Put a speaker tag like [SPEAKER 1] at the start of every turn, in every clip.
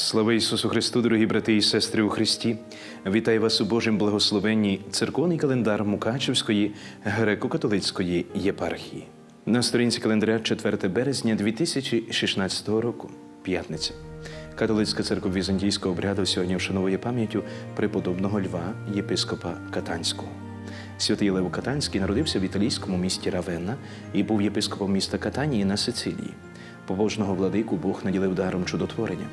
[SPEAKER 1] Слава Ісусу Христу, дорогі брати і сестри у Христі! Вітаю вас у Божім благословенні церковний календар Мукачевської греко-католицької єпархії. На сторінці календаря 4 березня 2016 року, п'ятниця. Католицька церква візантійського обряду сьогодні вшановує пам'яттю преподобного Льва, єпископа Катанського. Святий Лев Катанський народився в італійському місті Равенна і був єпископом міста Катанії на Сицилії. Побожного владику Бог наділив даром чудотворення.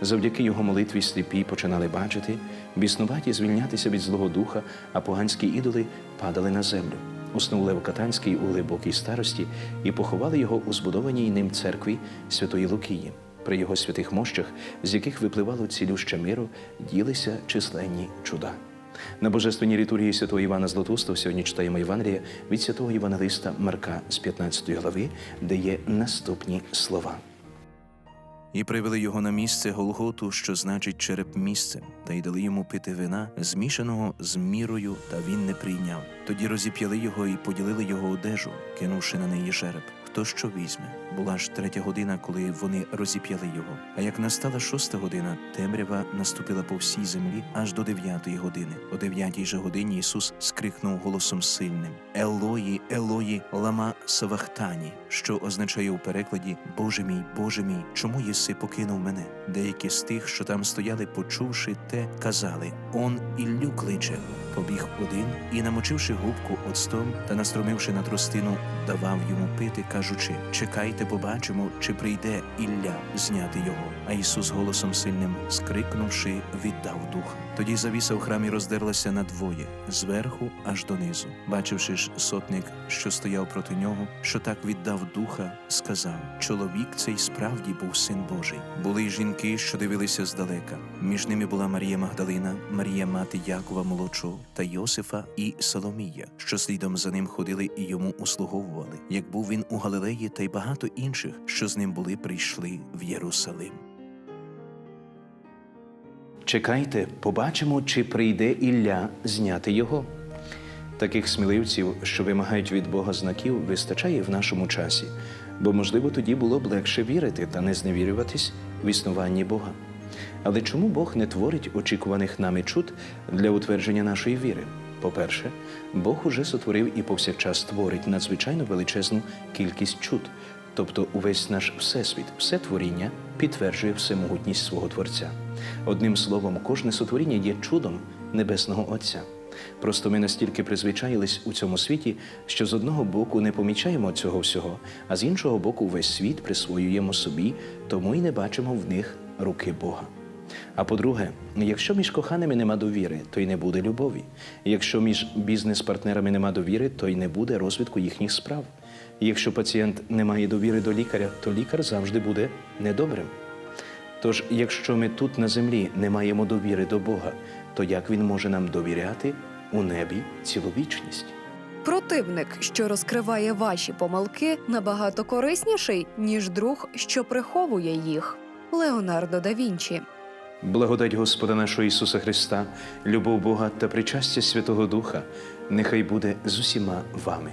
[SPEAKER 1] Завдяки його молитві сліпі починали бачити, біснуваті звільнятися від Злого Духа, а поганські ідоли падали на землю. Уснув Лев Катанський у глибокій старості і поховали його у збудованій ним церкві Святої Лукії. При його святих мощах, з яких випливало цілюще миру, ділися численні чуда. На божественній літургії святого Івана Златоустого сьогодні читаємо Євангелія від святого Євангелиста Марка з 15 глави, де є наступні слова. І привели його на місце Голготу, що значить череп місце, та й дали йому пити вина, змішаного з мірою, та він не прийняв. Тоді розіп'яли його і поділили його одежу, кинувши на неї жереб. Хто що візьме? Була ж третя година, коли вони розіп'яли його. А як настала шоста година, темрява наступила по всій землі аж до дев'ятої години. О дев'ятій же годині Ісус скрикнув голосом сильним: Елої, Елої, лама Савахтані, що означає у перекладі Боже мій, Боже мій, чому єси покинув мене? Деякі з тих, що там стояли, почувши те, казали: Он Іллю кличе. Побіг один і, намочивши губку оцтом та настромивши на тростину, давав йому пити, кажучи: Чекайте, побачимо, чи прийде Ілля зняти його. А Ісус голосом сильним, скрикнувши, віддав дух. Тоді завіса в храмі роздерлася надвоє, зверху аж донизу. Бачивши ж сотник, що стояв проти нього, що так віддав духа, сказав: Чоловік цей справді був син Божий. Були й жінки, що дивилися здалека. Між ними була Марія Магдалина, Марія мати Якова молодшого та Йосифа і Соломія, що слідом за ним ходили і йому услуговували, як був він у Галилеї, та й багато інших, що з ним були, прийшли в Єрусалим. Чекайте, побачимо, чи прийде Ілля зняти його. Таких сміливців, що вимагають від Бога знаків, вистачає в нашому часі, бо, можливо, тоді було б легше вірити та не зневірюватись в існуванні Бога. Але чому Бог не творить очікуваних нами чуд для утвердження нашої віри? По-перше, Бог уже сотворив і повсякчас творить надзвичайно величезну кількість чуд, тобто увесь наш всесвіт, все творіння підтверджує всемогутність свого Творця. Одним словом, кожне сотворіння є чудом Небесного Отця. Просто ми настільки призвичаїлись у цьому світі, що з одного боку не помічаємо цього всього, а з іншого боку, весь світ присвоюємо собі, тому й не бачимо в них руки Бога. А по-друге, якщо між коханими нема довіри, то й не буде любові. Якщо між бізнес-партнерами нема довіри, то й не буде розвитку їхніх справ. Якщо пацієнт не має довіри до лікаря, то лікар завжди буде недобрим. Тож, якщо ми тут на землі не маємо довіри до Бога, то як він може нам довіряти у небі цілу вічність?
[SPEAKER 2] Противник, що розкриває ваші помилки, набагато корисніший, ніж друг, що приховує їх. Леонардо да Вінчі.
[SPEAKER 1] Благодать Господа нашого Ісуса Христа, любов Бога та причастя Святого Духа нехай буде з усіма вами.